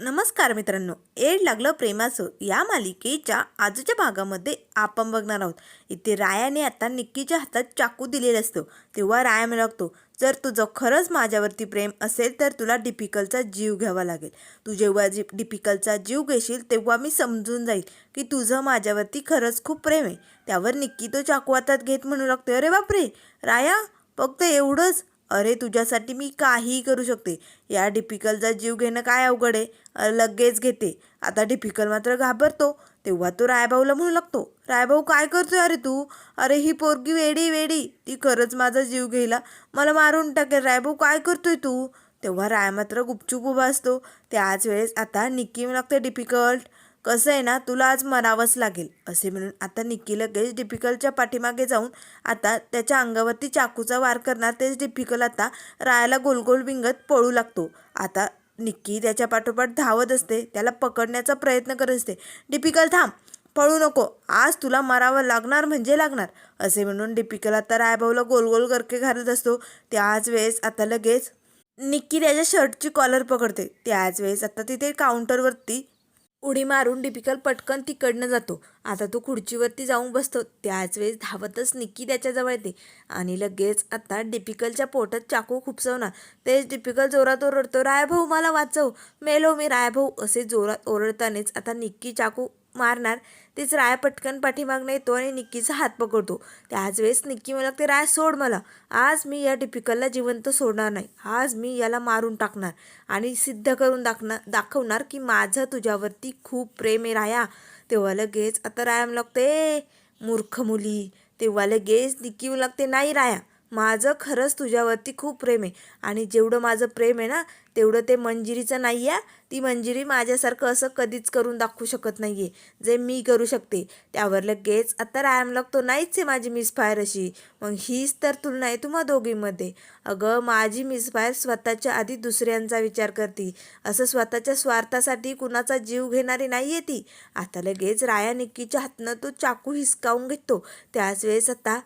नमस्कार मित्रांनो. एड लागलं प्रेमाचं या मालिकेच्या आजच्या भागामध्ये आपण बघणार आहोत. इथे रायाने आता निक्कीच्या हातात चाकू दिलेला असतो. तेव्हा राया लागतो जर तुझं खरंच माझ्यावरती प्रेम असेल तर तुला डिपिकलचा जीव घ्यावा लागेल. तू जेव्हा जी डिपिकलचा जीव घेशील तेव्हा मी समजून जाईल की तुझं माझ्यावरती खरंच खूप प्रेम आहे. त्यावर निक्की तो चाकू हातात घेत म्हणू लागतो अरे बापरे! राया फक्त एवढंच अरे तुझ्यासाठी मी काहीही करू शकते. या डिपिकलचा जीव घेणं काय अवघड आहे? लगेच घेते. आता डिपिकल मात्र घाबरतो. तेव्हा तो रायभाऊला म्हणू लागतो रायभाऊ काय करतोय अरे तू? अरे ही पोरगी वेडी वेडी. ती खरंच माझा जीव घ्यायला मला मारून टाकेल. रायभाऊ काय करतोय तू? तेव्हा राय मात्र गुपचूप उभा असतो. त्याच वेळेस आता निक्की लागते डिफिकल्ट. कसं आहे ना तुला आज मरावंच लागेल असे म्हणून आता निक्की लगेच डिफिकलच्या पाठीमागे जाऊन आता त्याच्या अंगावरती चाकूचा वार करणार तेच डिफिकल आता रायाला गोलगोल विंगत पळू लागतो. आता निक्की त्याच्या पाठोपाठ धावत असते त्याला पकडण्याचा प्रयत्न करत असते. डिफिकल थांब पळू नको आज तुला मरावं लागणार म्हणजे लागणार असे म्हणून डिपिकल आता रायभाऊला गोलगोल गरके घालत असतो. त्याच वेळेस आता लगेच निक्की त्याच्या शर्टची कॉलर पकडते. त्याच वेळेस आता तिथे काउंटरवरती उडी मारून डिपिकल पटकन तिकडनं जातो. आता तो खुर्चीवरती जाऊन बसतो. त्याच वेळेस धावतच निक्की त्याच्याजवळ येते. आणि लगेच आता डिपिकलच्या पोटात चाकू खुपसवणार. तेच डिपिकल जोरात ओरडतो रायभाऊ मला वाचव. मेलो मी रायभाऊ असे जोरात ओरडतानेच आता निक्की चाकू मारणार. तेच राय पटकन पाठीमागनं येतो आणि निक्कीचा हात पकडतो. त्याच वेळेस निक्की मला लागते राय सोड मला. आज मी या टिपिकलला जिवंत सोडणार नाही. आज मी याला मारून टाकणार आणि सिद्ध करून दाखणार दाखवणार की माझं तुझ्यावरती खूप प्रेम आहे राया. तेव्हा लगेच आता राया लागते मूर्ख मुली. तेव्हा लगेच निक्की म्हणू लागते नाही राया. माझं खरंच तुझ्यावरती खूप प्रेम आहे. आणि जेवढं माझं प्रेम आहे ना तेवढं ते मंजिरीचं नाही आहे ती मंजिरी माझ्यासारखं असं कधीच करून दाखवू शकत नाही आहे जे मी करू शकते त्यावर लगेच. आता रायम लागतो नाहीच आहे माझी मिसफायर अशी. मग हीच तर तुलना आहे तुम्हा दोघींमध्ये. अगं माझी मिसफायर स्वतःच्या आधी दुसऱ्यांचा विचार करते. असं स्वतःच्या स्वार्थासाठी कुणाचा जीव घेणारी नाही आहे ती. आता लगेच राया निक्कीच्या हातनं तो चाकू हिसकावून घेतो. त्याच वेळेस आता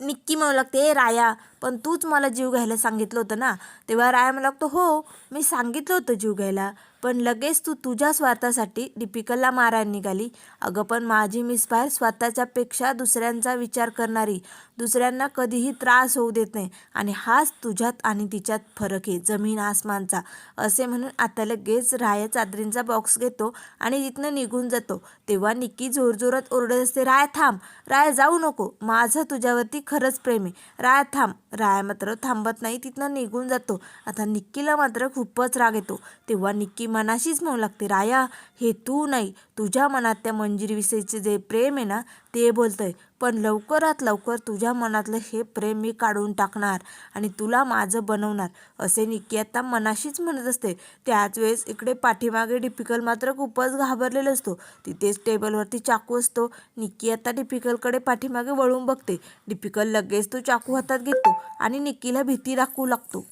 निक्की म्हणू लागते "ए राया पण तूच मला जीव घ्यायला सांगितलं होतं ना. तेव्हा राया म्हणू लागतो हो मी सांगितलं होतं जीव घ्यायला. पण लगेच तू तुझ्या स्वार्थासाठी डिपिकलला मारायला निघाली. अगं पण माझी मिसफायर स्वतःच्यापेक्षा दुसऱ्यांचा विचार करणारी. दुसऱ्यांना कधीही त्रास होऊ देत नाही. आणि हाच तुझ्यात आणि तिच्यात फरक आहे जमीन आसमानचा. असे म्हणून आता लगेच राया चादरींचा बॉक्स घेतो आणि तिथनं निघून जातो. तेव्हा निक्की जोरजोरात ओरडत असते राय थांब. राय जाऊ नको. माझं तुझ्यावरती खरंच प्रेम आहे. राय थांब. राय मात्र थांबत नाही तिथनं निघून जातो. आता निक्कीला मात्र खूपच राग येतो. तेव्हा निक्की मनाशीच म्हणू लागते राया हे तू नाही तुझ्या मनात त्या मंजिरीविषयीचे जे प्रेम आहे ना ते बोलतंय. पण लवकरात लवकर तुझ्या मनातलं हे प्रेम मी काढून टाकणार आणि तुला माझं बनवणार असे निक्की आता मनाशीच म्हणत असते. त्याच वेळेस इकडे पाठीमागे डिपिकल मात्र खूपच घाबरलेला असतो. तिथेच टेबलवरती चाकू असतो. निक्की आता डिपिकलकडे पाठीमागे वळून बघते. डिपिकल लगेच तो चाकू हातात घेतो आणि निक्कीला भीती दाखवू लागतो.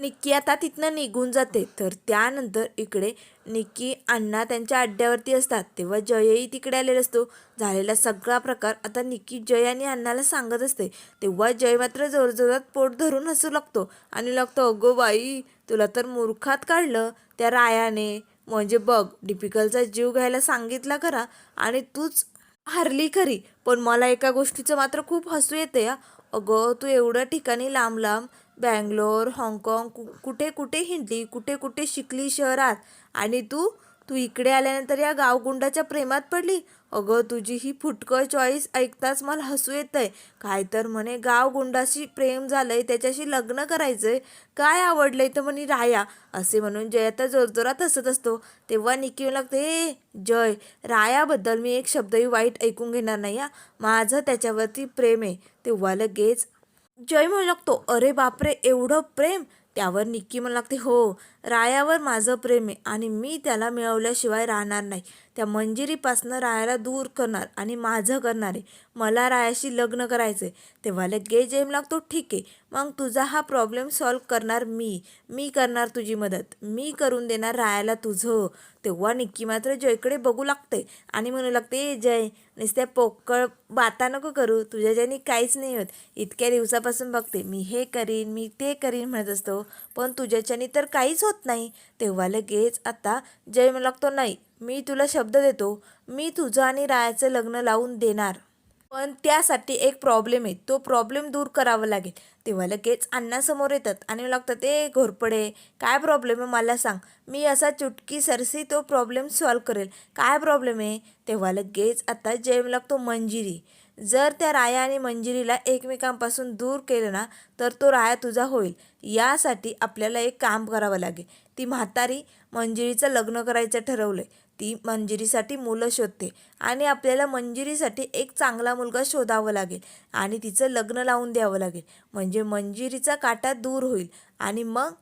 निक्की आता तिथनं निघून जाते. तर त्यानंतर इकडे निक्की अण्णा त्यांच्या अड्ड्यावरती असतात. तेव्हा जयही तिकडे आलेला असतो. झालेला सगळा प्रकार आता निकी जय आणि अण्णाला सांगत असते. तेव्हा जय मात्र जोरजोरात पोट धरून हसू लागतो आणि लागतो अगो बाई तुला तर मूर्खात काढलं त्या रायाने. म्हणजे बघ डिपिकलचा जीव घ्यायला सांगितला खरा आणि तूच हरली खरी. पण मला एका गोष्टीचं मात्र खूप हसू येते या अगं तू एवढ्या ठिकाणी लांब लांब बँगलोर हाँगकाँग कु कुठे कुठे हिंडली कुठे कुठे शिकली शहरात? आणि तू तू इकडे आल्यानंतर या गावगुंडाच्या प्रेमात पडली? अगं तुझी ही फुटकळ चॉईस ऐकताच मला हसू येतंय. काय तर म्हणे गावगुंडाशी प्रेम झालंय त्याच्याशी लग्न करायचंय. काय आवडलंय तर म्हणे राया? असे म्हणून जय आता जोरजोरात हसत असतो. तेव्हा निकी म्हणू लागते हे जय रायाबद्दल मी एक शब्दही वाईट ऐकून घेणार नाही हा. माझं त्याच्यावरती प्रेम आहे. तेव्हा लगेच जय म्हणू लागतो अरे बापरे एवढं प्रेम? त्यावर निक्की म्हणू लागते हो रायावर माझं प्रेम आहे आणि मी त्याला मिळवल्याशिवाय राहणार नाही. त्या मंजिरीपासनं रायाला दूर करणार आणि माझं करणार आहे. मला रायाशी लग्न करायचं आहे तेव्हा लगेच जेम लागतो ठीक आहे. मग तुझा हा प्रॉब्लेम सॉल्व करणार मी. मी करणार तुझी मदत. मी करून देणार रायाला तुझं. तेव्हा निक्की मात्र जयकडे बघू लागते आणि म्हणू लागते "ए जय नुसत्या पोकळ बाता नको करू. तुझ्या ज्याने काहीच नाही होत. इतक्या दिवसापासून बघते. मी हे करीन मी ते करीन म्हणत असतो. पण तुझ्याच्यानी तर काहीच होत नाही. तेव्हा लगेच आता जय मला लागतो नाही. मी तुला शब्द देतो मी तुझं आणि रायाचं लग्न लावून देणार. पण त्यासाठी एक प्रॉब्लेम आहे. तो प्रॉब्लेम दूर करावा लागेल. तेव्हा लगेच अण्णासमोर येतात आणि मला लागतात ए घोरपडे काय प्रॉब्लेम आहे? मला सांग. मी असा चुटकी सरसी तो प्रॉब्लेम सॉल्व करेल. काय प्रॉब्लेम आहे? तेव्हा लगेच आता जेम लागतो मंजिरी. जर त्या राया आणि मंजिरीला एकमेकांपासून दूर केलं ना तर तो राया तुझा होईल. यासाठी आपल्याला एक काम करावं लागेल. ती म्हातारी मंजिरीचं लग्न करायचं ठरवलं आहे ती मंजिरीसाठी मुलं शोधते आणि आपल्याला मंजिरीसाठी एक चांगला मुलगा शोधावा लागेल आणि तिचं लग्न लावून द्यावं लागेल. म्हणजे मंजिरीचा काटा दूर होईल आणि मग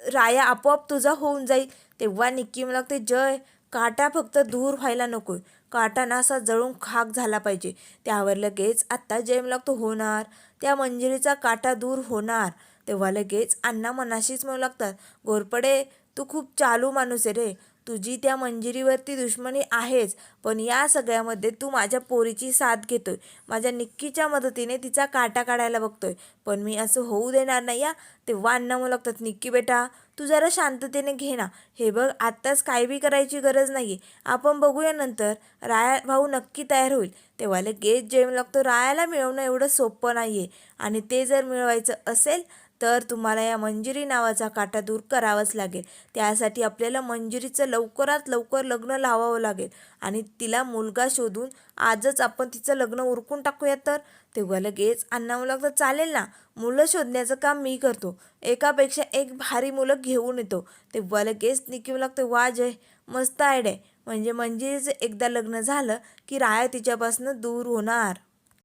राया आपोआप तुझा होऊन जाईल. तेव्हा निक्की मला लागते जय काटा फक्त दूर व्हायला नको काटा ना असा जळून खाक झाला पाहिजे त्यावर लगेच आत्ता जय मला लागतो होणार. त्या मंजिरीचा काटा दूर होणार तेव्हा लगेच अण्णा मनाशीच म्हणू लागतात गोरपडे तू खूप चालू माणूस आहे रे. तुझी त्या मंजिरीवरती दुश्मनी आहेच पण या सगळ्यामध्ये तू माझ्या पोरीची साथ घेतोय. माझ्या निक्कीच्या मदतीने तिचा काटा काढायला बघतोय. पण मी असं होऊ देणार नाही या तेव्हा अण्णा म्हणू लागतात. निक्की बेटा तू जरा शांततेने घे ना. हे बघ आत्ताच काय बी करायची गरज नाही आपण बघूया नंतर. राया भाऊ नक्की तयार होईल. तेव्हा लगेच जेम लागतो. रायाला मिळवणं एवढं सोपं नाही आहे आणि ते जर मिळवायचं असेल तर तुम्हाला या मंजिरी नावाचा काटा दूर करावाच लागेल. त्यासाठी आपल्याला मंजिरीचं लवकरात लवकर लग्न लावावं लागेल. आणि तिला मुलगा शोधून आजच आपण तिचं लग्न उरकून टाकूया तर? तेव्हा लगेच अण्णा मला लागतं चालेल ना मुलं शोधण्याचं काम मी करतो. एकापेक्षा एक भारी मुलं घेऊन येतो. तेव्हा लगेच निकी मला लागतं वा जय मस्त आयडिया म्हणजे मंजिरीचं एकदा लग्न झालं की राया तिच्यापासून दूर होणार.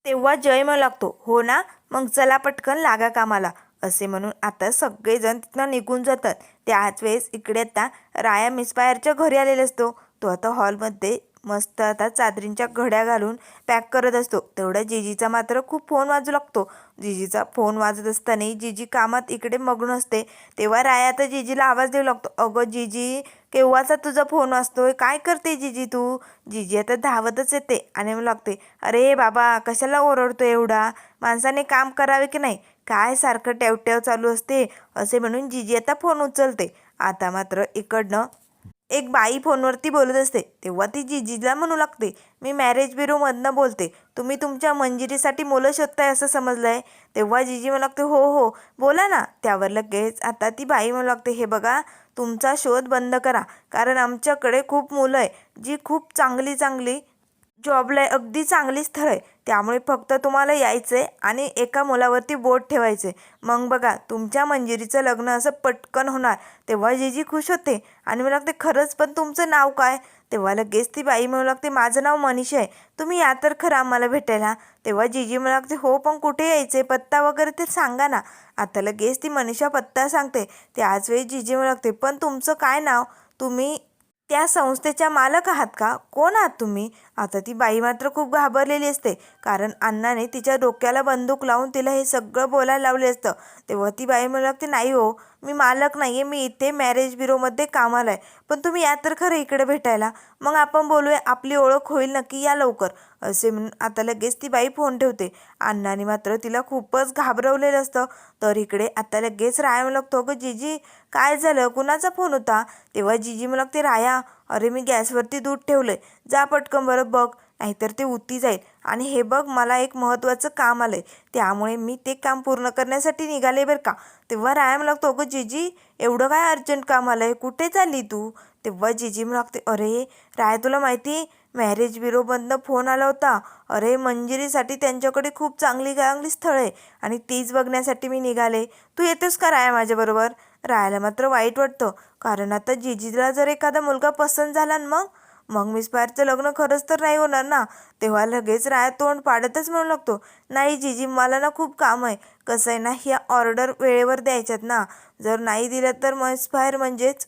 तेव्हा जय मग लागतो हो ना मग चला पटकन लागा कामाला. असे म्हणून आता सगळेजण तिथनं निघून जातात. त्याच वेळेस इकडे आता राया मिसपायरच्या घरी आलेला असतो. तो आता हॉलमध्ये मस्त आता चादरींच्या घड्या घालून पॅक करत असतो. तेवढ्या जीजीचा मात्र खूप फोन वाजू लागतो. जिजीचा फोन वाजत असतानाही जिजी कामात इकडे मग्न असते. तेव्हा राया आता जिजीला आवाज देऊ लागतो. अगं जिजी केव्हाचा तुझा फोन वाजतोय? काय करते जिजी तू? जिजी आता धावतच येते आणि मग लागते अरे बाबा कशाला ओरडतो एवढा? माणसाने काम करावे की नाही? काय सारखं टेवटेव चालू असते? असे म्हणून जिजी आता फोन उचलते. आता मात्र इकडनं एक बाई फोनवरती बोलत असते तेव्हा ती जिजीला म्हणू लागते मी मॅरेज ब्युरोमधनं बोलते तुम्ही तुमच्या मंजिरीसाठी मुलं शोधताय असं समजलं आहे तेव्हा जिजी म्हणू लागते हो हो बोला ना. त्यावर लगेच आता ती बाई म्हणू लागते हे बघा तुमचा शोध बंद करा कारण आमच्याकडे खूप मुलं आहे जी खूप चांगली चांगली जॉबला आहे अगदी चांगली स्थळ आहे. त्यामुळे फक्त तुम्हाला यायचं आहे आणि एका मुलावरती बोट ठेवायचं आहे मग बघा तुमच्या मंजिरीचं लग्न असं पटकन होणार. तेव्हा जीजी खुश होते. आणि मला लागते खरंच पण तुमचं नाव काय? तेव्हा लगेच ती बाई म्हणू लागते माझं नाव मनीषा आहे. तुम्ही या तर खरं आम्हाला भेटायला. तेव्हा जीजी म्हणू लागते हो पण कुठे यायचे पत्ता वगैरे ते सांगा ना. आता लगेच ती मनीषा पत्ता सांगते. त्याच वेळी जीजी म्हणू लागते पण तुमचं काय नाव? तुम्ही त्या संस्थेच्या मालक आहात का? कोण आहात तुम्ही? आता ती बाई मात्र खूप घाबरलेली असते. कारण अण्णाने तिच्या डोक्याला बंदूक लावून तिला हे सगळं बोलायला लावले असतं. तेव्हा ती बाई म्हणू लागते नाही हो मी मालक नाही आहे मी इथे मॅरेज ब्युरोमध्ये कामाला आहे पण तुम्ही या तर खरं इकडे भेटायला. मग आपण बोलूया आपली ओळख होईल नक्की या लवकर. असे म्हणून आता लगेच ती बाई फोन ठेवते. अण्णाने मात्र तिला खूपच घाबरवलेलं असतं. तर इकडे आता लगेच राया लागतो. अगं जीजी काय झालं? कुणाचा फोन होता? तेव्हा जीजी मला ते राया अरे मी गॅसवरती दूध ठेवलंय. जा पटकन बरं बघ. नाहीतर ते उती जाईल. आणि हे बघ मला एक महत्त्वाचं काम आलं आहे त्यामुळे मी ते काम पूर्ण करण्यासाठी निघाले बरं का? तेव्हा राया लागतो अगं जीजी एवढं काय अर्जंट काम आलं आहे कुठे चालली तू? तेव्हा जीजी लागते अरे राय तुला माहिती आहे मॅरेज ब्युरोमधनं फोन आला होता. अरे मंजिरीसाठी त्यांच्याकडे खूप चांगली चांगली स्थळं आहे आणि तीच बघण्यासाठी मी निघाले. तू येतोस का राया माझ्याबरोबर? रायाला मात्र वाईट वाटतं. कारण आता जिजीला जर एखादा मुलगा पसंत झाला ना मग? मग मिस पायरचं लग्न खरंच तर नाही होणार ना. तेव्हा लगेच राया तोंड पाडतच म्हणू लागतो. नाही जीजी मला ना खूप काम आहे. कसं आहे ना ह्या ऑर्डर वेळेवर द्यायच्यात ना. जर नाही दिलं तर मिस फायर म्हणजेच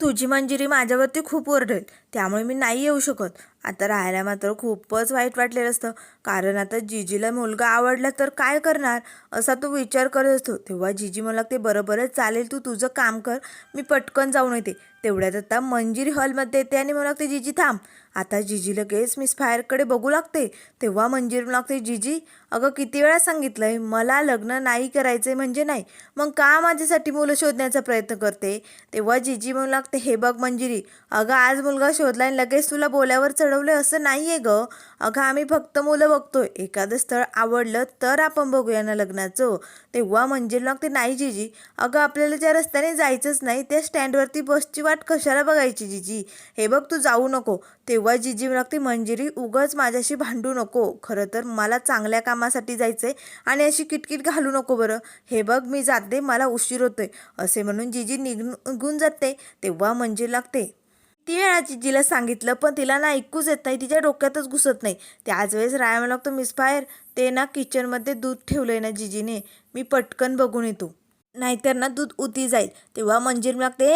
तुझी मंजिरी माझ्यावरती खूप ओरडेल त्यामुळे मी नाही येऊ शकत. आता राहायला मात्र खूपच वाईट वाटलेलं असतं. कारण आता जिजीला मुलगा आवडला तर काय करणार? असा तो विचार करत असतो. तेव्हा जिजी मला ते बरोबरच चालेल. तू तुझं काम कर. मी पटकन जाऊन येते. तेवढ्यात आता मंजिरी हॉलमध्ये येते आणि मला लागते जिजी थांब. आता जिजी लगेच मिस फायरकडे बघू लागते. तेव्हा मंजिरी लागते जिजी अगं किती वेळा सांगितलंय मला लग्न नाही करायचंय म्हणजे नाही. मग का माझ्यासाठी मुलं शोधण्याचा प्रयत्न करते? तेव्हा जिजी म्हणू लागते हे बघ मंजिरी अगं आज मुलगा शोधला आणि लगेच तुला बोल्यावर चढवलंय असं नाही आहे गं. अगं आम्ही फक्त मुलं बघतोय. एखादं स्थळ आवडलं तर आपण बघूया ना लग्नाचं. तेव्हा मंजिरी लागते नाही जिजी अगं आपल्याला ज्या रस्त्याने जायचंच नाही त्या स्टँडवरती बसची वाट कशाला बघायची जिजी? हे बघ तू जाऊ नको. तेव्हा जिजी लागते मंजिरी उगच माझ्याशी भांडू नको. खरं तर मला चांगल्या कामासाठी जायचं आहे आणि अशी किटकिट घालू नको बरं. हे बघ मी जाते मला उशीर होतोय. असे म्हणून जिजी निघून जाते तेव्हा म्हणजे लागते. ती वेळा जिजीला सांगितलं पण तिला ना ऐकूच येत नाही तिच्या डोक्यातच घुसत नाही. त्याच वेळेस राया मला लागतो मिस फायर ते ना किचनमध्ये दूध ठेवलं आहे ना जिजीने. मी पटकन बघून येतो. नाहीतर ना दूध उती जाईल. तेव्हा मंजीर लागते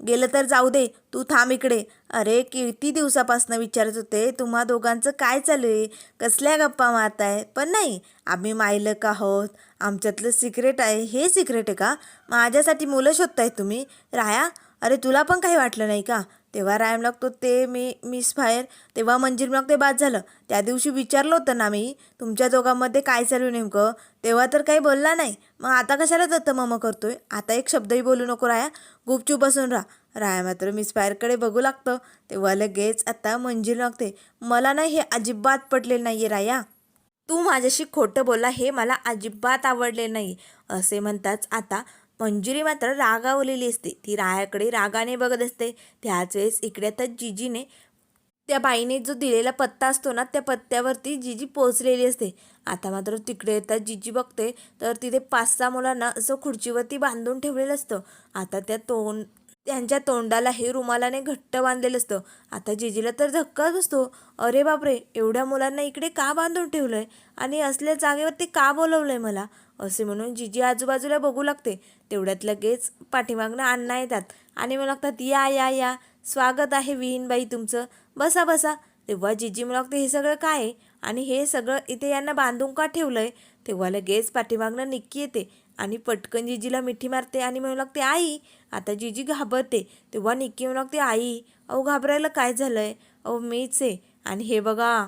गेलं तर जाऊ दे तू थांब इकडे. अरे किती दिवसापासनं विचारत होते तुम्हा दोघांचं काय चालू आहे? कसल्या गप्पा मारताय पण नाही आम्ही मायलक आहोत. आमच्यातलं सिक्रेट आहे हे सिक्रेट आहे का? माझ्यासाठी मुलं शोधताय तुम्ही? राया अरे तुला पण काही वाटलं नाही का? तेव्हा रायम लागतो ते मी मिस फायर तेव्हा मंजीर मग ते बाद झालं. त्या दिवशी विचारलं होतं ना मी तुमच्या दोघांमध्ये काय चालू नेमकं? तेव्हा तर काही बोलला नाही. मग आता कशाला दत्त मम करतोय? आता एक शब्दही बोलू नको राया. गुपचूप बसून राहा. राया मात्र मिस फायरकडे बघू लागतं. तेव्हा लगेच आता मंजिर लागते. मला ना हे अजिबात पटलेलं नाही आहे राया. तू माझ्याशी खोटं बोला हे मला अजिबात आवडले नाही. असे म्हणताच आता मंजुरी मात्र रागावलेली असते. ती रायाकडे रागाने बघत असते. त्याच वेळेस इकडे आता जिजीने त्या बाईने जो दिलेला पत्ता असतो ना त्या पत्त्यावरती जिजी पोचलेली असते. आता मात्र तिकडे येतात जिजी बघते तर तिथे पाच सहा मुलांना असं खुर्चीवरती बांधून ठेवलेलं असतं. आता त्या तोंड त्यांच्या तोंडाला हे रुमालाने घट्ट बांधलेलं असतं. आता जिजीला तर धक्काच असतो अरे बापरे एवढ्या मुलांना इकडे का बांधून ठेवलंय? आणि असल्या जागेवरती का बोलवलंय मला? असे म्हणून जिजी आजूबाजूला बघू लागते. तेवढ्यात लगेच पाठीमागनं अण्णा येतात. आणि मला लागतात या या या. स्वागत आहे विहीनबाई तुमचं. बसा बसा. तेव्हा जिजी मला लागते हे सगळं काय आहे? आणि हे सगळं इथे यांना बांधून का ठेवलं आहे तेव्हा लगेच पाठीमागनं निक्की येते आणि पटकन जिजीला मिठी मारते आणि म्हणू लागते आई आता जिजी घाबरते. तेव्हा निक्की म्हणू लागते आई अहो घाबरायला काय झालं आहे अहो मीच आहे. आणि हे बघा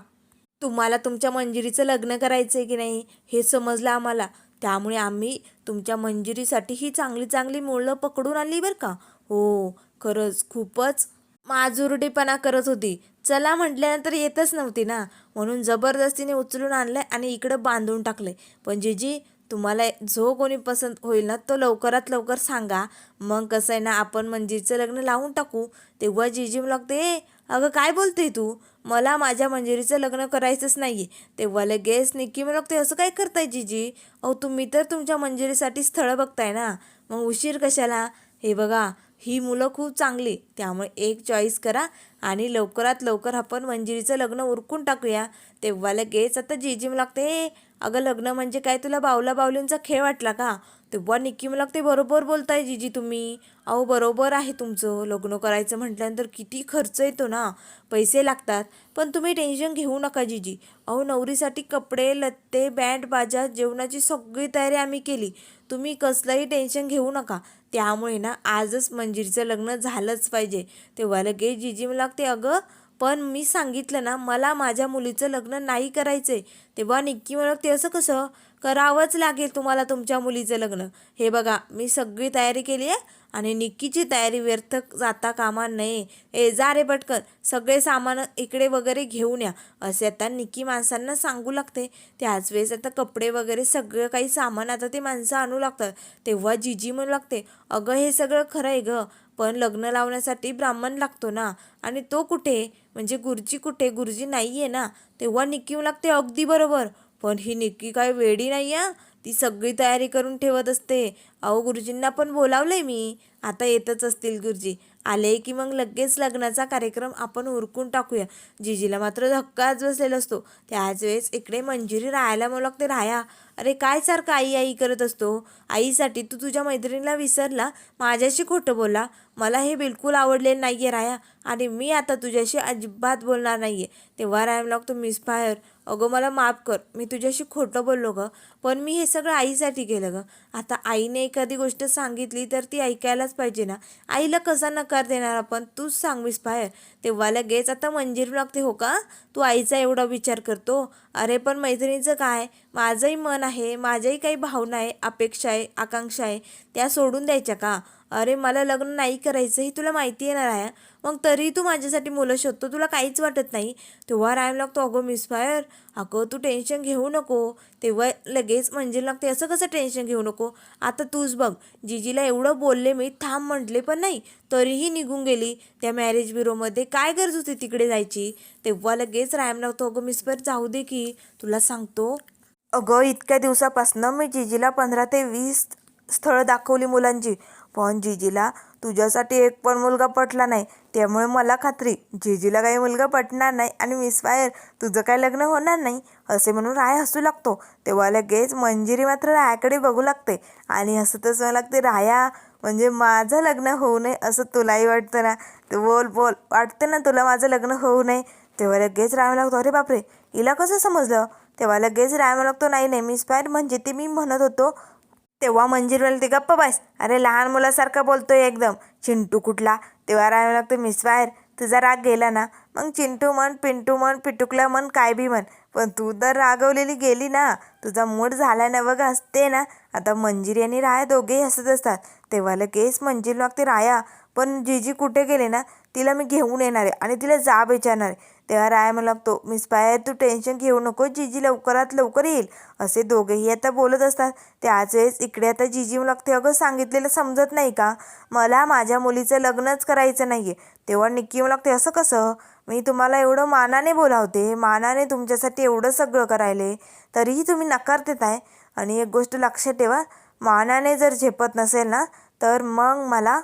तुम्हाला तुमच्या मंजिरीचं लग्न करायचं आहे की नाही? हे समजलं आम्हाला. त्यामुळे आम्ही तुमच्या मंजिरीसाठी ही चांगली चांगली मुलं पकडून आणली बरं का? हो खरंच खूपच. माजुरडीपणा करत होती. चला म्हटल्यानंतर येतच नव्हती ना. म्हणून जबरदस्तीने उचलून आणलंय आणि इकडं बांधून टाकलंय. पण जीजी तुम्हाला जो कोणी पसंत होईल ना तो लवकरात लवकर सांगा. मग कसं आहे ना आपण मंजिरीचं लग्न लावून टाकू. तेव्हा जीजी लागते ए अगं काय बोलते तू? मला माझ्या मंजिरीचं लग्न करायचंच नाही आहे तेव्हा लगेच निक्की मी लागते असं काय करताय जीजी? अहो तुम्ही तर तुमच्या मंजिरीसाठी स्थळं बघताय ना. मग उशीर कशाला? हे बघा ही मुलं खूप चांगली. त्यामुळे एक चॉईस करा आणि लवकरात लवकर आपण मंजिरीचं लग्न उरकून टाकूया. तेव्हा लगेच आता जी मला लागते अगं लग्न म्हणजे काय? तुला बावला बावलींचा खेळ वाटला का? तेव्हा निक्की मला ते बरोबर बोलताय जिजी तुम्ही. अहो बरोबर आहे तुमचं. लग्न करायचं म्हटल्यानंतर किती खर्च येतो ना? पैसे लागतात. पण तुम्ही टेन्शन घेऊ नका जिजी. अहो नवरीसाठी कपडे लत्ते बँड बाजा जेवणाची सगळी तयारी आम्ही केली. तुम्ही कसलंही टेन्शन घेऊ नका. त्यामुळे ना आजच मंजिरीचं लग्न झालंच पाहिजे. तेव्हा लगेच जिजी मला लागते अगं पण मी सांगितलं ना मला माझ्या मुलीचं लग्न नाही करायचंय. तेव्हा निक्की मला ते असं कसं? करावंच लागेल तुम्हाला तुमच्या मुलीचं लग्न. हे बघा मी सगळी तयारी केली आहे आणि निक्कीची तयारी व्यर्थ जाता कामा नये. ए जा रे पटकन. सगळे सामान इकडे वगैरे घेऊन या. असे आता निक्की माणसांना सांगू लागते. त्याच वेळेस आता कपडे वगैरे सगळं काही सामान आता ते माणसं आणू लागतात. तेव्हा जिजी म्हणू लागते अगं हे सगळं खरं आहे गं पण लग्न लावण्यासाठी ब्राह्मण लागतो ना. आणि तो कुठे? म्हणजे गुरुजी कुठे? गुरुजी नाही आहे ना. तेव्हा निक्की लागते अगदी बरोबर. पण ही निक्की काय वेडी नाही आहे ती सगळी तयारी करून ठेवत असते. अहो गुरुजींना पण बोलावलंय मी. आता येतच असतील गुरुजी. आले की मग लगेच लग्नाचा कार्यक्रम आपण उरकून टाकूया. जिजीला मात्र धक्काच बसलेला असतो. त्याच वेळेस इकडे मंजिरी राहायला मला लागते राया. अरे काय सारखं आई आई करत असतो? आईसाठी तू तुझ्या मैत्रिणीला विसरला? माझ्याशी खोटं बोला. मला हे बिलकुल आवडलेलं नाही आहे राया. आणि मी आता तुझ्याशी अजिबात बोलणार नाही आहे तेव्हा राया लागतो मिस फायर अगं मला माफ कर मी तुझ्याशी खोटं बोललो गं पण मी हे सगळं आईसाठी केलं गं. आता आईने एखादी गोष्ट सांगितली तर ती ऐकायलाच पाहिजे ना. आईला कसा नकार देणार आपण? तूच सांगवीस बाहेर. तेव्हा लगेच आता मंजीर लागते हो का? तू आईचा एवढा विचार करतो? अरे पण मैत्रिणीचं काय? माझंही मन आहे माझ्याही काही भावना आहे अपेक्षा आहे आकांक्षा आहे. त्या सोडून द्यायच्या का? अरे मला लग्न नाही करायचं हे तुला माहिती येणार आहे मग तरी तू माझ्यासाठी मुलं शोधतो तुला काहीच वाटत नाही. तेव्हा रायम लागतो अगं मिसफायर अगं तू टेन्शन घेऊ नको. तेव्हा लगेच म्हणजे लागते असं कसं टेन्शन घेऊ नको? आता तूच बघ जिजीला एवढं बोलले मी थांब म्हटले पण नाही तरीही निघून गेली. त्या मॅरेज ब्युरोमध्ये काय गरज होती तिकडे जायची? तेव्हा लगेच रायम लागतो अगं मिसफायर जाऊ दे की तुला सांगतो. अगं इतक्या दिवसापासनं मी जिजीला पंधरा ते वीस स्थळं दाखवली मुलांची. पण जिजीला तुझ्यासाठी एक पण मुलगा पटला नाही. त्यामुळे मला खात्री. जिजीला काही मुलगा पटणार नाही आणि मिसफायर तुझं काय लग्न होणार नाही असे म्हणून राय हसू लागतो. तेव्हा लगेच मंजिरी मात्र रायाकडे बघू लागते. आणि हसतच म्हणू लागते राया म्हणजे माझं लग्न होऊ नये असं तुलाही वाटतं ना? तू बोल बोल. वाटतं ना तुला माझं लग्न होऊ नये? तेव्हा लगेच राय लागतो अरे बापरे हिला कसं समजलं? तेव्हा लगेच राय लागतो नाही नाही मिसफायर म्हणजे ते मी म्हणत होतो. तेव्हा मंजीर म्हणते गप्प बस. अरे लहान मुलासारखं बोलतोय एकदम. चिंटू कुठला? तेव्हा राहावं मिस बाहेर. तुझा राग गेला ना? मग चिंटू म्हण पिंटू म्हण पिटुकला म्हण काय बी म्हण. पण तू तर रागवलेली गेली ना. तुझा मूड झाला ना बघ हसते ना. आता मंजिरी आणि राया दोघेही हसत असतात. तेव्हा लगेच मंजीर लागते राया. पण जीजी कुठे गेले ना तिला मी घेऊन येणार आहे आणि तिला जाब विचारणार आहे. तेव्हा राय मला लागतो मिस पायर तू टेन्शन घेऊ नको जीजी लवकरात लवकर येईल. असे दोघेही आता बोलत असतात. त्याच वेळेस इकडे आता जीजी लागते अगं सांगितलेलं समजत नाही का? मला माझ्या मुलीचं लग्नच करायचं नाही आहे तेव्हा निक्की लागते असं कसं? मी तुम्हाला एवढं मानाने बोलावते. मानाने तुमच्यासाठी एवढं सगळं करायले. तरीही तुम्ही नकार देत आहे आणि एक गोष्ट लक्षात ठेवा मानाने जर झेपत नसेल ना तर मग मला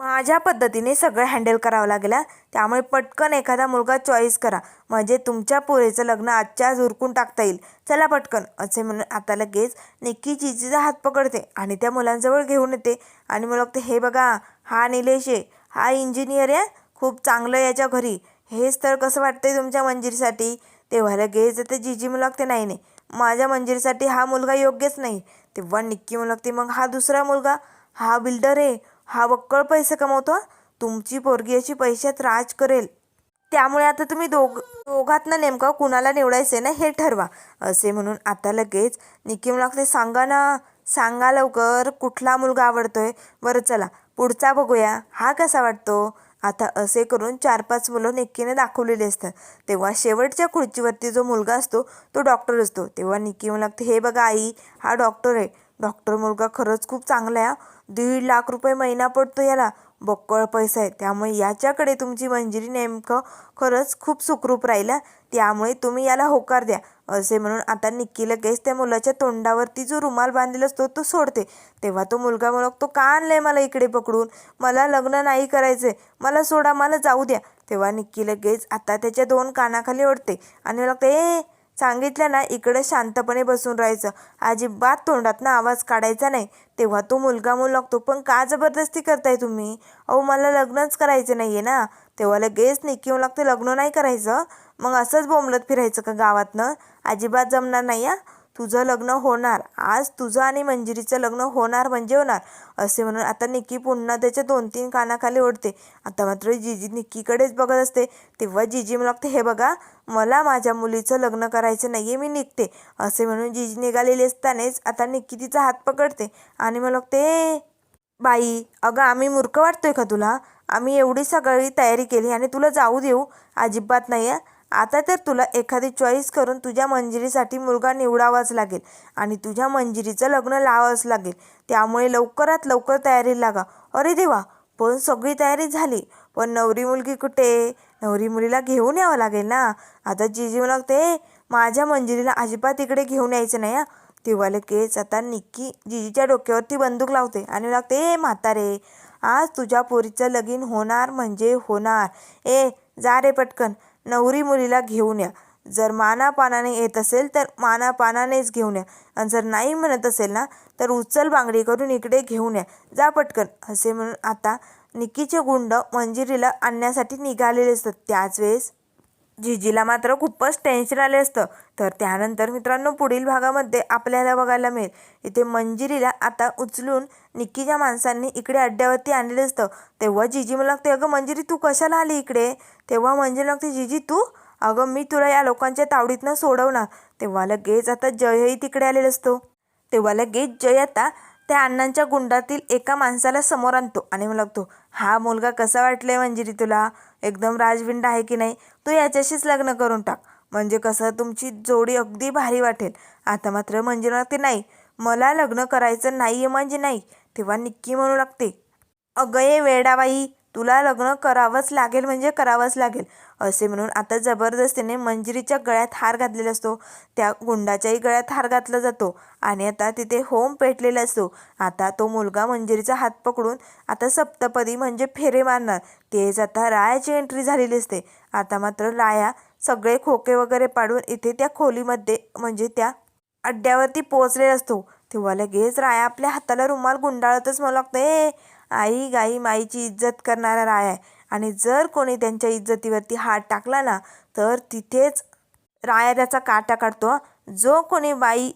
माझ्या पद्धतीने सगळं हँडल करावं लागेल त्यामुळे पटकन एखादा मुलगा चॉईस करा. म्हणजे तुमच्या पोरीचं लग्न आजच्या आज उरकून टाकता येईल. चला पटकन असे म्हणून आता लगेच निक्की चिजीचा हात पकडते आणि त्या मुलांजवळ घेऊन येते. आणि मला वाटते हे बघा हा निलेश आहे. हा इंजिनियर आहे खूप चांगलं याच्या घरी. हे स्थळ कसं वाटतंय तुमच्या मंजिरीसाठी? तेव्हा लगेच ते जीजी मला लागते नाही नाही. माझ्या मंजिरीसाठी हा मुलगा योग्यच नाही. तेव्हा निक्की मला लागते मग हा दुसरा मुलगा? हा बिल्डर आहे. हा वक्कळ पैसे कमवतो तुमची पोरगी अशी पैशात राज करेल. त्यामुळे आता तुम्ही दोघ दोघातनं नेमकं कुणाला निवडायचं आहे ना हे ठरवा असे म्हणून आता लगेच निकीम लागते सांगा ना सांगा लवकर कुठला मुलगा आवडतोय? बरं चला पुढचा बघूया. हा कसा वाटतो? आता असे करून चार पाच मुलं निक्कीने दाखवलेली असतात. तेव्हा शेवटच्या खुर्चीवरती जो मुलगा असतो तो डॉक्टर असतो. तेव्हा निक्की म्हणू लागते हे बघा आई हा डॉक्टर आहे. डॉक्टर मुलगा खरंच खूप चांगला आहे दीड लाख रुपये महिना पडतो याला. बक्कळ पैसा आहे. त्यामुळे याच्याकडे तुमची मंजिरी नेमकं खरंच खूप सुखरूप राहिला त्यामुळे तुम्ही याला होकार द्या. असे म्हणून आता निक्की लगेच त्या मुलाच्या तोंडावरती जो रुमाल बांधलेला असतो तो सोडते. तेव्हा तो मुलगा म्हणतो तो का आणलाय मला इकडे पकडून? मला लग्न नाही करायचंय. मला सोडा मला जाऊ द्या. तेव्हा निक्की लगेच आता त्याच्या दोन कानाखाली ओढते आणि मला ए सांगितलं ना इकडे शांतपणे बसून राहायचं. अजिबात तोंडात ना आवाज काढायचा नाही. तेव्हा तो मुलगा म्हणू लागतो पण का जबरदस्ती करताय तुम्ही? अहो मला लग्नच करायचं नाही आहे ना. तेव्हा लगेच निक्की लागते लग्न नाही करायचं? मग असंच बोंबलत फिरायचं का गावातनं? अजिबात जमणार नाही या तुझं लग्न होणार. आज तुझं आणि मंजिरीचं लग्न होणार म्हणजे होणार असे म्हणून आता निक्की पुन्हा त्याच्या दोन तीन कानाखाली ओढते. आता मात्र जिजी निक्कीकडेच बघत असते. तेव्हा जिजी मला लागते हे बघा मला माझ्या मुलीचं लग्न करायचं नाही आहे मी निघते. असे म्हणून जिजी निघालेली असतानाच आता निक्की तिचा हात पकडते आणि मला लागते बाई अगं आम्ही मूर्ख वाटतोय का तुला? आम्ही एवढी सगळी तयारी केली आणि तुला जाऊ देऊ. अजिबात नाही आहे आता तर तुला एखादी चॉईस करून तुझ्या मंजिरीसाठी मुलगा निवडावाच लागेल आणि तुझ्या मंजिरीचं लग्न लावावंच लागेल. त्यामुळे लवकरात लवकर तयारी लागा. अरे देवा पण सगळी तयारी झाली. पण नवरी मुलगी कुठे? नवरी मुलीला घेऊन यावं लागेल ना? आता जिजी मला लागते माझ्या मंजिरीला अजिबात इकडे घेऊन यायचं नाही हा. तेव्हा केस आता निक्की जिजीच्या डोक्यावरती बंदूक लावते आणि लागते ए म्हातारे आज तुझ्या पोरीचं लगीन होणार म्हणजे होणार. ए जा रे पटकन. नवरी मुलीला घेऊन या. जर मानापानाने येत असेल तर मानापानानेच घेऊन या. आणि जर नाही म्हणत असेल ना तर उचल बांगडी करून इकडे घेऊन या. जा पटकन. असे म्हणून आता निकीचे गुंड मंजिरीला आणण्यासाठी निघालेले असतात. त्याच वेळेस जिजीला मात्र खूपच टेन्शन आले असतं. तर त्यानंतर मित्रांनो पुढील भागामध्ये आपल्याला बघायला मिळेल. इथे मंजिरीला आता उचलून निक्कीच्या माणसांनी इकडे अड्ड्यावरती आणलेलं असतं. तेव्हा जिजी मला लागते अगं मंजिरी तू कशाला आली इकडे? तेव्हा मंजिरी लागते जिजी तू? अगं मी तुला या लोकांच्या तावडीतनं सोडवणार. तेव्हा लगेच आता जयही तिकडे आलेला असतो. तेव्हा लगेच जय आता त्या अण्णांच्या गुंडातील एका माणसाला समोर आणतो आणि मला लागतो हा मुलगा कसा वाटलाय मंजिरी तुला? एकदम राजविंड आहे की नाही तू याच्याशीच लग्न करून टाक. म्हणजे कसं तुमची जोडी अगदी भारी वाटेल. आता मात्र म्हणजे मंजिरी लागते नाही. मला लग्न करायचं नाही आहे म्हणजे नाही. तेव्हा निक्की म्हणू लागते अगं ये वेडाबाई तुला लग्न करावंच लागेल म्हणजे करावंच लागेल. असे म्हणून आता जबरदस्तीने मंजिरीच्या गळ्यात हार घातलेला असतो. त्या गुंडाच्याही गळ्यात हार घातला जातो आणि आता तिथे होम पेटलेला असतो. आता तो मुलगा मंजिरीचा हात पकडून आता सप्तपदी म्हणजे फेरे मारणार. तेच आता रायाची एंट्री झालेली असते. आता मात्र राया सगळे खोके वगैरे पाडून इथे त्या खोलीमध्ये म्हणजे त्या अड्ड्यावरती पोहोचलेला असतो. तेव्हा लगेच राया आपल्या हाताला रुमाल गुंडाळतच मला लागतं ए आई गाई माईची इज्जत करणारा राया आहे. आणि जर कोणी त्यांच्या इज्जतीवरती हात टाकला ना तर तिथेच राया त्याचा काटा काढतो जो कोणी बाई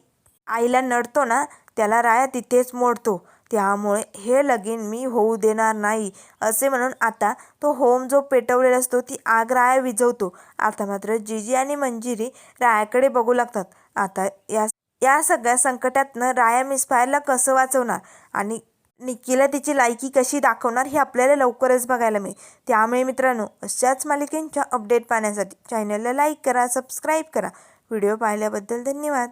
आईला नडतो ना त्याला राया तिथेच मोडतो. त्यामुळे हे लगीन मी होऊ देणार नाही असे म्हणून आता तो होम जो पेटवलेला असतो ती आग राया विझवतो. आता मात्र जिजी आणि मंजिरी रायाकडे बघू लागतात. आता या या सगळ्या संकटातनं राया मिसफायरला कसं वाचवणार? आणि निक्कीला तिची लायकी कशी दाखवणार हे आपल्याला लवकरच बघायला मिळेल. त्यामुळे मित्रांनो अशाच मालिकेंच्या अपडेट पाहण्यासाठी चॅनलला लाईक करा सबस्क्राईब करा. व्हिडिओ पाहिल्याबद्दल धन्यवाद.